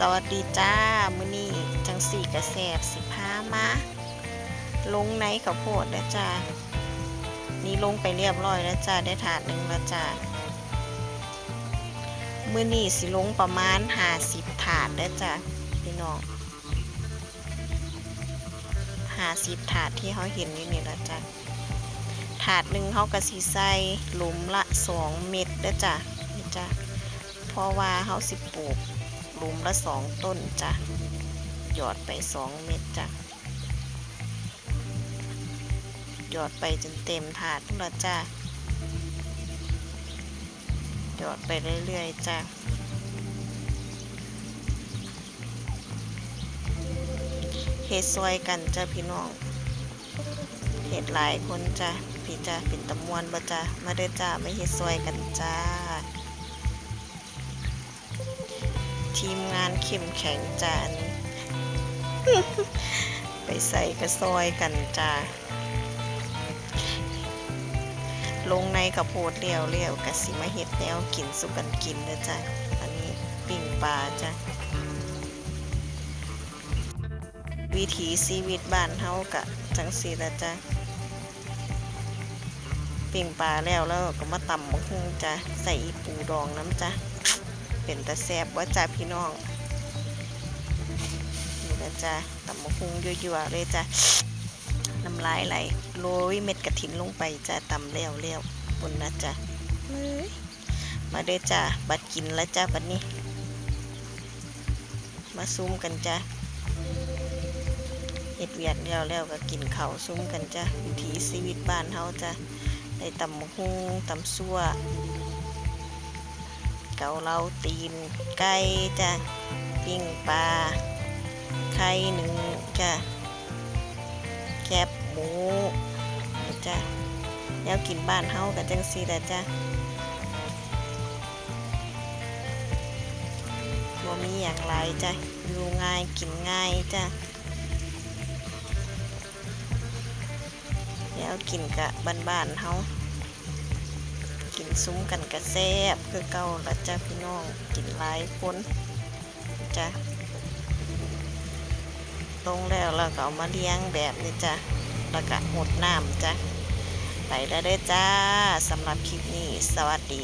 สวัสดีจ้า มื้อนี้จังสี่กระแสบสิบห้ามาลงในข้าวโพดแล้วจ้านี่ลงไปเรียบร้อยแล้วจ้าได้ถาดหนึ่งแล้วจ้ามื้อนี้สิลงประมาณห้าสิบถาดแล้วจ้าพี่น้องห้าสิบถาดที่เขาเห็นอยู่นี่แล้วจ้าถาดหนึ่งเขาก็สิใส่หลุมละสองเม็ดแล้วจ้านี่จ้าเพราะว่าเขาสิปลูก หลุมละสองต้นจ้ะ หยอดไปสองเม็ดจ้ะ หยอดไปจนเต็มถาดแล้วจ้ะ หยอดไปเรื่อยๆจ้ะเฮ็ดซอยกันจ้ะพี่น้องเฮ็ดหลายคนจ้ะพี่จ้ะเป็นตะมวนบ่จ้ะมาเด้อจ้าไม่เฮ็ดซอยกันจ้า ทีมงานเข้มแข็งจานไปใส่กระซอยกันจ้าลงในกระโพดเลี้ยวเลี้ยวกะสิมาเฮ็ดแนวกินสุกันกินนะจ้ะอันนี้ปิ้งปลาจ้ะวิถีชีวิตบ้านเฮากะจังสีละจ้ะปิ้งปลาแล้วแล้วก็มาตำมะฮุงจ้ะใส่ปูดองน้ำจ้ะ เป็นตะแซบว่าจ้าพี่น้องนี่นะจ้าตำมะฮุงยั่วๆเลยจ้าน้ำลายไหลโรยเม็ดกระถินลงไปจ้าตำเลี้ยวเลี้ยวๆบนนะจ้ามาเด้อจ้าบัดกินแล้วจ้าบัดนี้ มาซุ่มกันจ้าเห็ดเวียดแล้วแล้วก็กินเขาซุ่มกันจ้าวิถีชีวิตบ้านเฮาจ้าได้ตำมะฮุงตำซั่ว เกาเหลาตีนไก่จ้ะปิ้งปลาไข่หนึ่งจ้ะแคบหมูจ้ะแล้วกินบ้านเฮากับจังซีแหละจ้ะบ่มีอย่างไรจ้ะอยู่ง่ายกินง่ายจ้ะแล้วกินกะบ้านๆเฮา ซุ้มกันกระแซบคือเก่าละจ้าพี่น้องกินหลายคนจ้ะตรงแล้วเราก็เอามาเลี้ยงแบบนี้จ้ะแล้วก็หดน้ำจ้ะไปแล้วเด้จ้าสำหรับคลิปนี้สวัสดี